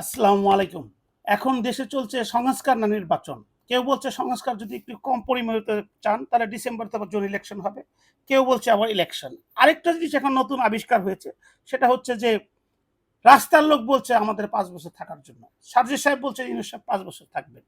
আসসালামু আলাইকুম। এখন দেশে চলছে সংস্কার না নির্বাচন। কেউ বলছে সংস্কার যদি একটু কম পরিমাণে চান, তাহলে ডিসেম্বর তারপর জোন ইলেকশন হবে। কেউ বলছে আবার ইলেকশন আরেকটা জিনিস এখন নতুন আবিষ্কার হয়েছে, সেটা হচ্ছে যে রাস্তার লোক বলছে আমাদের পাঁচ বছর থাকার জন্য। সার্জি সাহেব বলছে ইউনুস সাহেব পাঁচ বছর থাকবেন।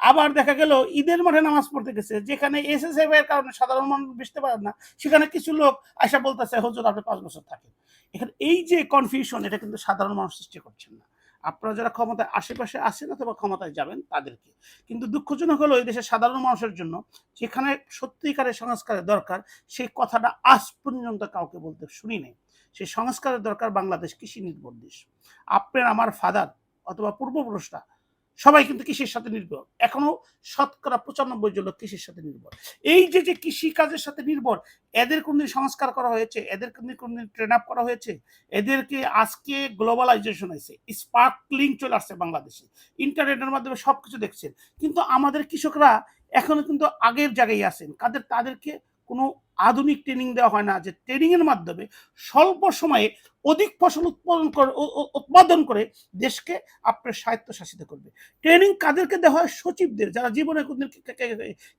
আবার দেখা গেল, ঈদের মাঠে নামাজ পড়তে গেছে, যেখানে এস এসএসএফ এর কারণে সাধারণ মানুষ বুঝতে পারেন না, সেখানে কিছু লোক আশা বলতেছে, হুজুর, আপনি পাঁচ বছর থাকেন। এখানে এই যে কনফিউশন এটা কিন্তু সাধারণ মানুষ সৃষ্টি করছেন না। আপনারা যারা ক্ষমতায় আশেপাশে আছেন অথবা ক্ষমতায় যাবেন তাদেরকে। কিন্তু দুঃখজনক হলো এই দেশের সাধারণ মানুষের জন্য যেখানে সত্যিকারের সংস্কারের দরকার, সেই কথাটা আজ পর্যন্ত কাউকে বলতে শুনি নাই। সেই সংস্কারের দরকার বাংলাদেশ কৃষি নির্ভর দেশ। আপনার, আমার ফাদার অথবা পূর্বপুরুষরা সবাই কিন্তু কৃষির সাথে নির্ভর। এখনও শতকরা পঁচানব্বই জন লোক কৃষির সাথে নির্ভর। এই যে যে কৃষি কাজের সাথে নির্ভর, এদের কোনদিন সংস্কার করা হয়েছে? এদের কোনদিন কোনদিন ট্রেন আপ করা হয়েছে? এদেরকে আজকে গ্লোবালাইজেশন হয়েছে স্পার্কলিং চলে আসছে বাংলাদেশে। ইন্টারনেটের মাধ্যমে সব কিছু দেখছেন। কিন্তু আমাদের কৃষকরা এখনও কিন্তু আগের জায়গায় আছেন। কাদের, তাদেরকে কোনো আধুনিক ট্রেনিং দেওয়া হয় না, যে ট্রেনিং এর মাধ্যমে স্বল্প সময়ে অধিক ফসল উৎপাদন করে উৎপাদন করে দেশকে আপনার স্বায়ত্তশাসিত করবে। ট্রেনিং কাদেরকে দেওয়া হয়? সচিবদের। যারা জীবনে কোনদিন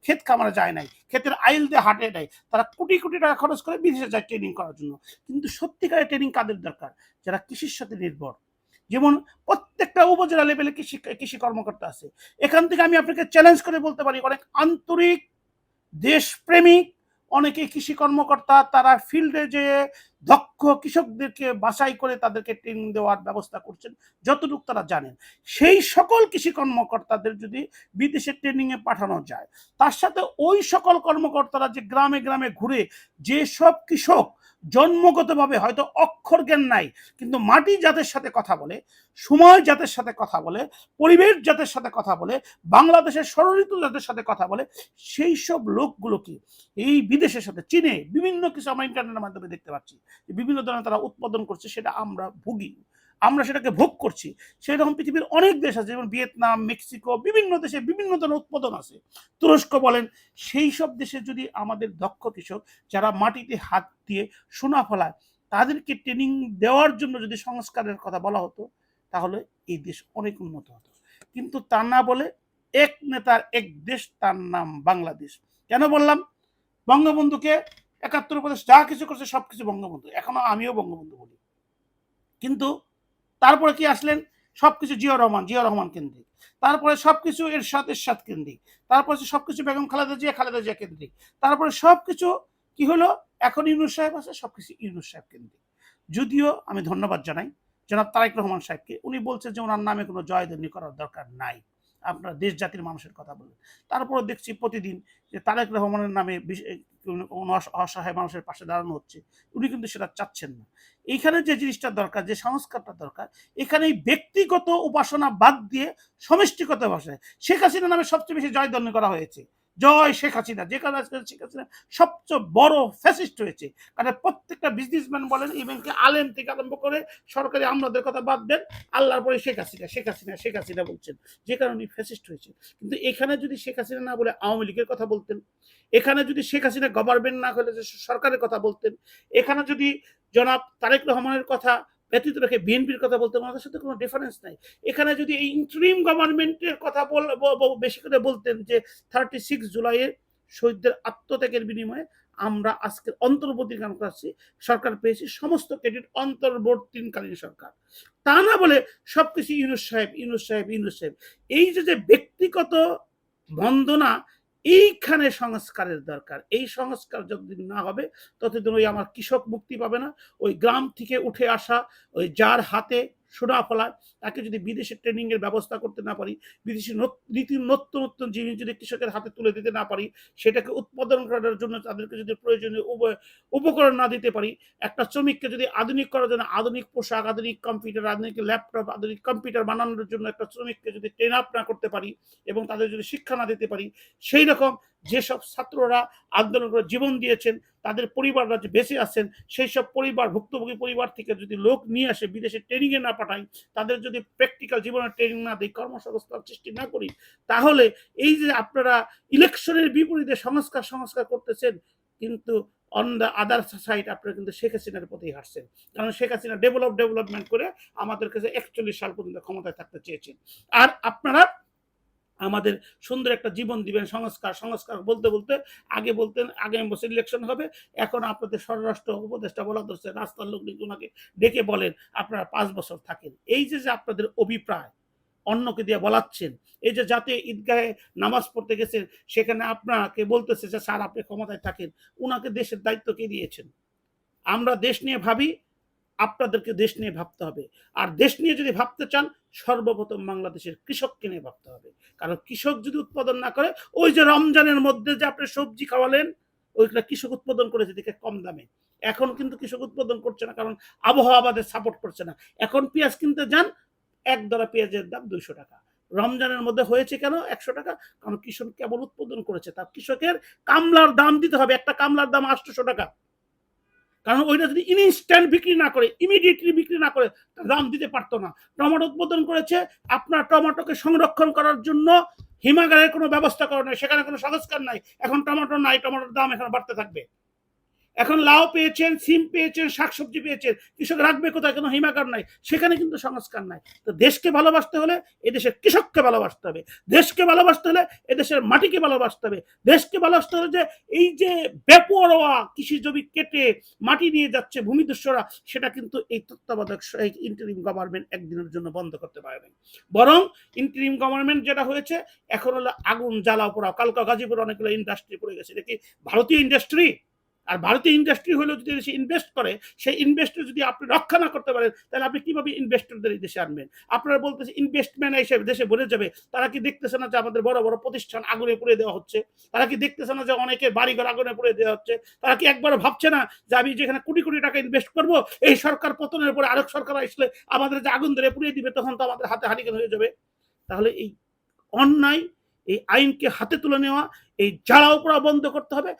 ক্ষেত খামারে যায় নাই, ক্ষেতের আইল দিয়ে হাটে নেয় তারা কোটি কোটি টাকা খরচ করে বিদেশে যায় ট্রেনিং করার জন্য। কিন্তু সত্যিকারের ট্রেনিং কাদের দরকার? যারা কৃষির সাথে নির্ভর। যেমন প্রত্যেকটা উপজেলা লেভেলে কৃষি কৃষি কর্মকর্তা আছে। এখান থেকে আমি আপনাকে চ্যালেঞ্জ করে বলতে পারি, অনেক আন্তরিক দেশপ্রেমিক অনেকে কৃষি কর্মকর্তা, তারা ফিল্ডে যে দক্ষ কৃষকদেরকে বাছাই করে তাদেরকে ট্রেনিং দেওয়ার ব্যবস্থা করছেন, যতটুকু তারা জানেন। সেই সকল কৃষি কর্মকর্তাদের যদি বিদেশে ট্রেনিংয়ে পাঠানো যায়, তার সাথে ওই সকল কর্মকর্তারা যে গ্রামে গ্রামে ঘুরে যে সব কৃষক জন্মগতভাবে হয়তো অক্ষর জ্ঞান নাই, কিন্তু মাটি জাতের সাথে কথা বলে সময় জাতের সাথে কথা বলে, পরিবেশ জাতের সাথে কথা বলে, বাংলাদেশের ষড়ঋতু জাতের সাথে কথা বলে সেই সব লোকগুলোকে এই বিদেশের সাথে, চীনে বিভিন্ন কিছু আমরা ইন্টারনেটের মাধ্যমে দেখতে পাচ্ছি বিভিন্ন ধরনের তারা উৎপাদন করছে, সেটা আমরা ভুগি। আমরা সেটাকে ভোগ করছি। সেরকম পৃথিবীর অনেক দেশ আছে, যেমন ভিয়েতনাম, মেক্সিকো, বিভিন্ন দেশে বিভিন্ন ধরনের উৎপাদন আছে। তুরস্ক বলেন, সেই সব দেশে যদি আমাদের দক্ষ কৃষক যারা মাটিতে হাত দিয়ে সোনা ফলায়, তাদেরকে ট্রেনিং দেওয়ার জন্য যদি সংস্কারের কথা বলা হতো, তাহলে এই দেশ অনেক উন্নত হতো। কিন্তু তা না বলে এক নেতার এক দেশ, তার নাম বাংলাদেশ। কেন বললাম? বঙ্গবন্ধুকে একাত্তর প্রদেশ যা কিছু করছে সব কিছু বঙ্গবন্ধু। এখনও আমিও বঙ্গবন্ধু বলি। কিন্তু তারপরে কি আসলেন? সবকিছু জিয়া রহমান জিয়া রহমান কেন্দ্রিক। তারপরে সবকিছু এরশাদ এরশাদ কেন্দ্রিক। তারপরে সবকিছু বেগম খালেদা জিয়া খালেদা জিয়া কেন্দ্রিক। তারপরে সবকিছু কি হলো? এখন ইউনুস সাহেব আছে, সবকিছু ইউনুস সাহেব কেন্দ্রিক। যদিও আমি ধন্যবাদ জানাই জনাব তারেক রহমান সাহেবকে। উনি বলছেন যে ওনার নামে কোনো জয়ধ্বনি করার দরকার নাই। আপনারা দেশ জাতির মানুষের কথা বলেন। তারপরে দেখছি প্রতিদিন যে তারেক রহমানের নামে কোনো অসহায় মানুষের পাশে দাঁড়ানো হচ্ছে, উনি কিন্তু সেটা চাচ্ছেন না। এখানে যে জিনিসটা দরকার, যে সংস্কারটা দরকার, এখানে ব্যক্তিগত উপাসনা বাদ দিয়ে সমষ্টিগত ভাষায় শেখ হাসিনা নামে সবচেয়ে বেশি জয়ধ্বনি করা হয়েছে। জয় শেখ হাসিনা। যে কাজ আজকে শেখ হাসিনা সবচেয়ে বড় ফ্যাসিস্ট হয়েছে। কারণ প্রত্যেকটা বিজনেসম্যান বলেন ইভেনকে আলেম থেকে আরম্ভ করে সরকারি আমলাদের কথা বাদ দেন, আল্লাহর পরে শেখ হাসিনা শেখ হাসিনা শেখ হাসিনা বলছেন। যে কারণে ফ্যাসিস্ট হয়েছে। কিন্তু এখানে যদি শেখ হাসিনা না বলে আওয়ামী লীগের কথা বলতেন, এখানে যদি শেখ হাসিনা গভর্নমেন্ট না হলে সরকারের কথা বলতেন, এখানে যদি জনাব তারেক রহমানের কথা ব্যতীত রেখে বিএনপির কথা বলতে ওনাদের সাথে কোনো ডিফারেন্স নাই। এখানে যদি এই ইন্টারিম গভর্নমেন্টের কথা বেশি করে বলতেন যে থার্টি সিক্স জুলাইয়ের শহীদদের আত্মত্যাগের বিনিময়ে আমরা আজকে অন্তর্বর্তীকালীন করছি সরকার পেয়েছি সমস্ত ক্রেডিট অন্তর্বর্তীকালীন সরকার। তা না বলে সবকিছু ইউনুস সাহেব ইউনুস সাহেব ইউনুস সাহেব। এই যে যে ব্যক্তিগত বন্দনা এইখানে সংস্কারের দরকার। এই সংস্কার যতদিন না হবে, ততদিন ওই আমার কৃষক মুক্তি পাবে না। ওই গ্রাম থেকে উঠে আসা, ওই যার হাতে সোনা ফলায়, তাকে যদি বিদেশে ট্রেনিং এর ব্যবস্থা করতে না পারি, বিদেশি নীতি নতুন নতুন জিনিস যদি কৃষকের হাতে তুলে দিতে না পারি, সেটাকে উৎপাদন করার জন্য তাদেরকে যদি প্রয়োজনীয় উপকরণ না দিতে পারি, একটা শ্রমিককে যদি আধুনিক করার জন্য আধুনিক পোশাক, আধুনিক কম্পিউটার আধুনিক ল্যাপটপ আধুনিক কম্পিউটার বানানোর জন্য একটা শ্রমিককে যদি ট্রেন আপ না করতে পারি এবং তাদের যদি শিক্ষা না দিতে পারি, সেই রকম যেসব ছাত্ররা আন্দোলন করে জীবন দিয়েছেন তাদের পরিবাররা যে বেঁচে আছেন সেই সব পরিবার, ভুক্তভোগী পরিবার থেকে যদি লোক নিয়ে আসে, বিদেশে ট্রেনিংয়ে না পাঠাই তাদের যদি প্র্যাকটিক্যাল জীবনের ট্রেনিং না দিই কর্মসংস্থান সৃষ্টি না করি, তাহলে এই যে আপনারা ইলেকশনের বিপরীতে সংস্কার সংস্কার করতেছেন, কিন্তু অন দ্য আদার সাইড আপনারা কিন্তু শেখ হাসিনার প্রতি হাঁটছেন। কারণ শেখ হাসিনা ডেভেলপ ডেভেলপমেন্ট করে আমাদের কাছে একচল্লিশ সাল পর্যন্ত ক্ষমতায় থাকতে চেয়েছেন। আর আপনারা আমাদের সুন্দর একটা জীবন দিবেন, সংস্কার সংস্কার বলতে বলতে আগে বলতেন আগামী বছর ইলেকশন হবে, এখন আপনাদের স্বরাষ্ট্র উপদেষ্টা বলা ধরছে, রাস্তার লোক নাকি ওনাকে ডেকে বলেন, আপনারা পাঁচ বছর থাকেন। এই যে যে আপনাদের অভিপ্রায়, অন্যকে দিয়ে বলাচ্ছেন, এই যে যাতে ঈদগাহে নামাজ পড়তে গেছেন, সেখানে আপনাকে বলতেছে যে, স্যার, আপনি ক্ষমতায় থাকেন। উনাকে দেশের দায়িত্ব কে দিয়েছেন? আমরা দেশ নিয়ে ভাবি আপনাদেরকে দেশ নিয়ে ভাবতে হবে। আর দেশ নিয়ে যদি ভাবতে চান, সর্বপ্রথম বাংলাদেশের কৃষককে নিয়ে ভাবতে হবে। কারণ কৃষক যদি উৎপাদন না করে, ওই যে রমজানের মধ্যে যে আপনি সবজি খাওয়ালেন ওইটা কৃষক উৎপাদন করেছে দেখে কম দামে। এখন কিন্তু কৃষক উৎপাদন করছে না, কারণ আবহাওয়া আমাদের সাপোর্ট করছে না। এখন পেঁয়াজ কিনতে যান, এক দরা পেঁয়াজের দাম দুইশো টাকা। রমজানের মধ্যে হয়েছে কেন একশো টাকা? কারণ কৃষক কেবল উৎপাদন করেছে, তার কৃষকের কামলার দাম দিতে হবে। একটা কামলার দাম আটশোশো টাকা। কারণ ওইটা যদি ইনস্ট্যান্ট বিক্রি না করে ইমিডিয়েটলি বিক্রি না করে দাম দিতে পারতো না। টমেটো উৎপাদন করেছে, আপনার টমেটোকে সংরক্ষণ করার জন্য হিমাগারের কোনো ব্যবস্থা করা নাই, সেখানে কোনো সংস্কার নাই। এখন টমেটো নাই, টমেটোর দাম এখন বাড়তে থাকবে। এখন লাউ পেয়েছেন, সিম পেয়েছেন, শাকসবজি পেয়েছেন, কৃষক রাখবে কোথায়? কোনো হিমাগার নাই। সেখানে কিন্তু সংস্কার নাই। তো দেশকে ভালোবাসতে হলে এদেশের কৃষককে ভালোবাসতে হবে। দেশকে ভালোবাসতে হলে এদেশের মাটিকে ভালোবাসতে হবে। দেশকে ভালোবাসতে হলে যে এই যে বেপরোয়া কৃষি জমি কেটে মাটি নিয়ে যাচ্ছে ভূমিদস্যরা সেটা কিন্তু এই তত্ত্বাবধায়ক ইন্টারিম গভর্নমেন্ট একদিনের জন্য বন্ধ করতে পারবে। বরং ইন্টারিম গভর্নমেন্ট যেটা হয়েছে, এখন হলো আগুন জ্বালাও পোড়াও। কালকা গাজীপুর অনেকগুলো ইন্ডাস্ট্রি পড়ে গেছে। এটা কি ভারতীয় ইন্ডাস্ট্রি আর ভারতীয় ইন্ডাস্ট্রি হলেও যদি দেশে ইনভেস্ট করে, সেই ইনভেস্টর যদি আপনি রক্ষা না করতে পারেন, তাহলে আপনি কীভাবে ইনভেস্টরদের এই দেশে আনবেন? আপনারা বলতেছে ইনভেস্টমেন্ট হিসেবে দেশে ভরে যাবে। তারা কি দেখতেছে না যে আমাদের বড় বড় প্রতিষ্ঠান আগুনে পুড়ে দেওয়া হচ্ছে? তারা কি দেখতেছে না যে অনেকের বাড়িঘর আগুনে পুড়ে দেওয়া হচ্ছে? তারা কি একবারও ভাবছে না যে আমি যেখানে কোটি কোটি টাকা ইনভেস্ট করব, এই সরকার পতনের পরে আরেক সরকার আসলে আমাদের যে আগুন ধরে পুড়িয়ে দিবে, তখন তো আমাদের হাতে হারিকেন হয়ে যাবে? তাহলে এই অন্যায়, এই আইনকে হাতে তুলে নেওয়া এই জ্বালাও পোড়া বন্ধ করতে হবে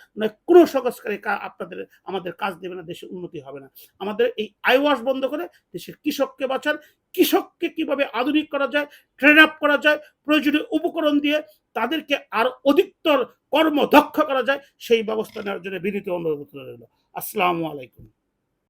কোনো সংস্কারে আপনাদের, আমাদের কাজ দেবে না দেশে উন্নতি হবে না। আমাদের এই আইওয়াশ বন্ধ করে দেশের কৃষককে বাঁচান। কৃষককে কীভাবে আধুনিক করা যায় ট্রেন আপ করা যায়, প্রয়োজনীয় উপকরণ দিয়ে তাদেরকে আর অধিকতর কর্মদক্ষ করা যায়, সেই ব্যবস্থা নেওয়ার জন্য বিনীত অনুরোধ রইল। আসসালামু আলাইকুম।